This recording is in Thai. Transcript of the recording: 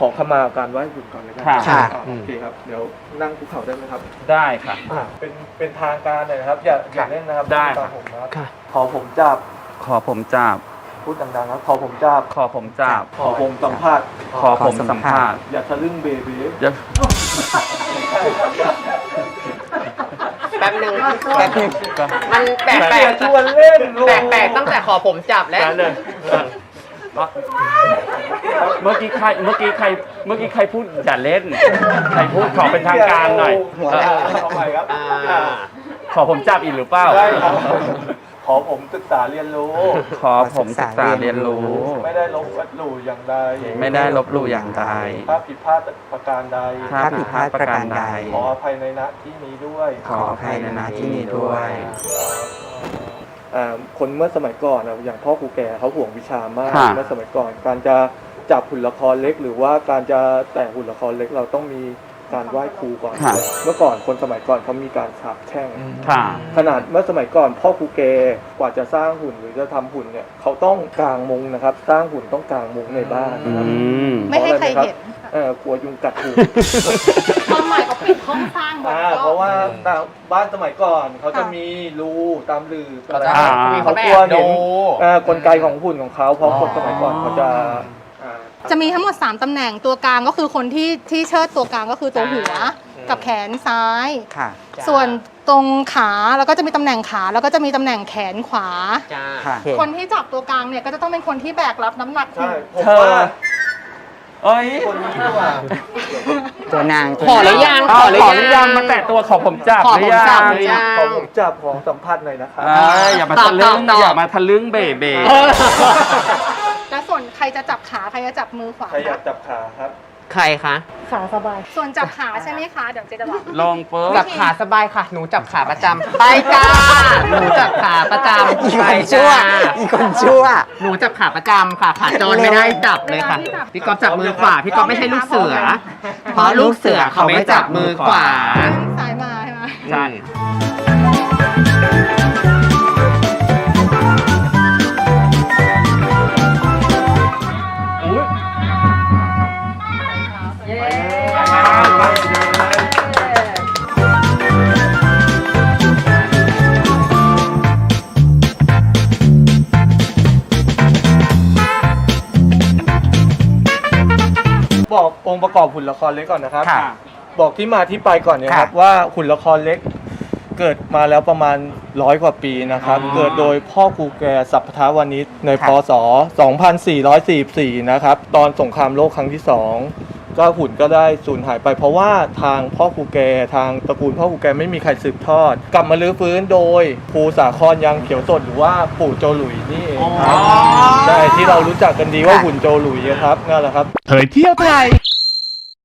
ขอขมาการไหว้หุ่นก่อนเลยครัค่ะค่ะ อ่าโอเคครับ เดี๋ยวนั่งคุกเข่าได้ไหมครับ ได้ค่ะ อ่า เป็น เป็นทางการหน่อยนะครับ อย่า อย่าเล่นนะครับได้ตาค่ะมผมนะครับค่ะ ขอผมจับ ขอผมจับ พูดดังๆครับ ขอผมจับ ขอผมจับ ขอผมสัมผัสขอผมสัมภาษณ์อย่าทะลึ่งเบเบ้เดี๋ยวแป๊บหนึงแป๊บหนึงก็ มันแปลกแปลอย่ากชวนเล่นลูแปลกแปลกตั้งแต่ขอผมจับแล้วได้เลย เมื่อกี้ใครเมื่อกี้ใครเมื่อกี้ใครพูดอย่าเล่นใครพูดขอเป็นทางการหน่อยหัวเอเราะอเอาใหม่ครับอ่าอ่า ขอผมจับอีกหรือเปล่าได้ครับขอผมศึกษาเรียนรู้ ขอผมศึกษาเรียนรู้ ไม่ได้ลบวัดหลู่อย่างใดไม่ได้ลบหลู่อย่างใดถ้าผิดพลาดประการใด ถ้าผิดพลาดประการใด ขออภัยในณที่นี้ด้วย ขออภัยในหน้าที่นี้ด้วยอ่า คนเมื่อสมัยก่อนอะอย่างพ่อครูแก่เขาห่วงวิชามากค่ะเมื่อสมัยก่อน การจะจับหุ่นละครเล็ก หรือว่าการจะแต่งหุ่นละครเล็กเราต้องมีการไหว้ครูก่อนค่ะเมื่อก่อนคนสมัยก่อนเขามีการสาบแช่งค่ะขนาดเมื่อสมัยก่อน พ่อครูเกกว่าจะสร้างหุ่นหรือจะทำหุ่นเนี่ยเขาต้องกางมุงนะครับ สร้างหุ่นต้องกางมุงในบ้านอืนะครับมไม่ให้ใครเห็นเออกลัวยุงกัดหุ่ ปิดห้องสร้างหมดอ่าก็เพราะว่าตามบ้านสมัยก่อนเขาจะค่ะ มีรูตามลือเขาจะอ่ามีเขาเขากแบลัวบเห็ดูนเอ่อกลไกของหุ่นของเขาเพราะคนสมัยก่อนเขาจะอ่า จะมีทั้งหมด 3ตำแหน่งตัวกลางก็คือคนที่ที่เชิดตัวกลางก็คือตัวหัวกับแขนซ้าย ค่ะส่วนตรงขาแล้วก็จะมีตำแหน่งขาแล้วก็จะมีตำแหน่งแขนขวา จ้าค่ะ คนที่จับตัวกลางเนี่ยก็จะต้องเป็นคนที่แบกรับน้ำหนักใช่หุ่นผมเธอว่าเอ้ย คนนี้ดีกว่า ตัวนาง ขอหรือยังขอหรือยัง มาแตะตัวขอผมจับขอหรืผมอจัยับงหรือยัง ขอผมจับของสัมผัสหน่อยนะครับเอ้ยอย่ามาทะลึ่งตอบตอบ อย่ามาทะลึ่งเบเบแล้วส่วนใครจะจับขา ใครจะจับมือขวาใครอยากจับขาครับ ใครคะ ขาสบาย ส่วนจับขาใช่ไหมคะ เดี๋ยวเจจะบอก ลองเฟิร์จับขาสบายค่ะ หนูจับขาประจำไปจ้าหนูจับขาประจำอีกไปคนชั่วจ้าอีกคนชั่ว หนูจับขาประจำค่ะ ขาจรไม่ได้จับเลยค่ะพี่ก๊อฟจับมือขวา พี่ก๊อฟไม่ใช่ลูกเสือ เพราะลูกเสือเขาไม่จับมือขวา ซ้ายมาใช่ไหม ใช่ บอกองค์ประกอบหุ่นละครเล็กก่อนนะครับ ค่ะบอกที่มาที่ไปก่อนเนี่ยครับค่ะว่าหุ่นละครเล็ก เกิดมาแล้วประมาณร้อยกว่าปีนะครับ อ๋อเกิดโดยพ่อครูแกสัพพทาวานิชในค่ะพศ2444 นะครับ ตอนสงครามโลกครั้งที่2ก็หุ่นก็ได้สูญหายไป เพราะว่าทางพ่อครูแกทางตระกูลพ่อครูแกไม่มีใครสืบทอด กลับมาลื้อฟื้นโดยครูสาครยังเขียวสดหรือว่าปู่โจหลุยนี่เองครับ ใช่ที่เรารู้จักกันดีว่าหุ่นโจหลุยอะครับนั่นแหละครับ เผยเที่ยวไทย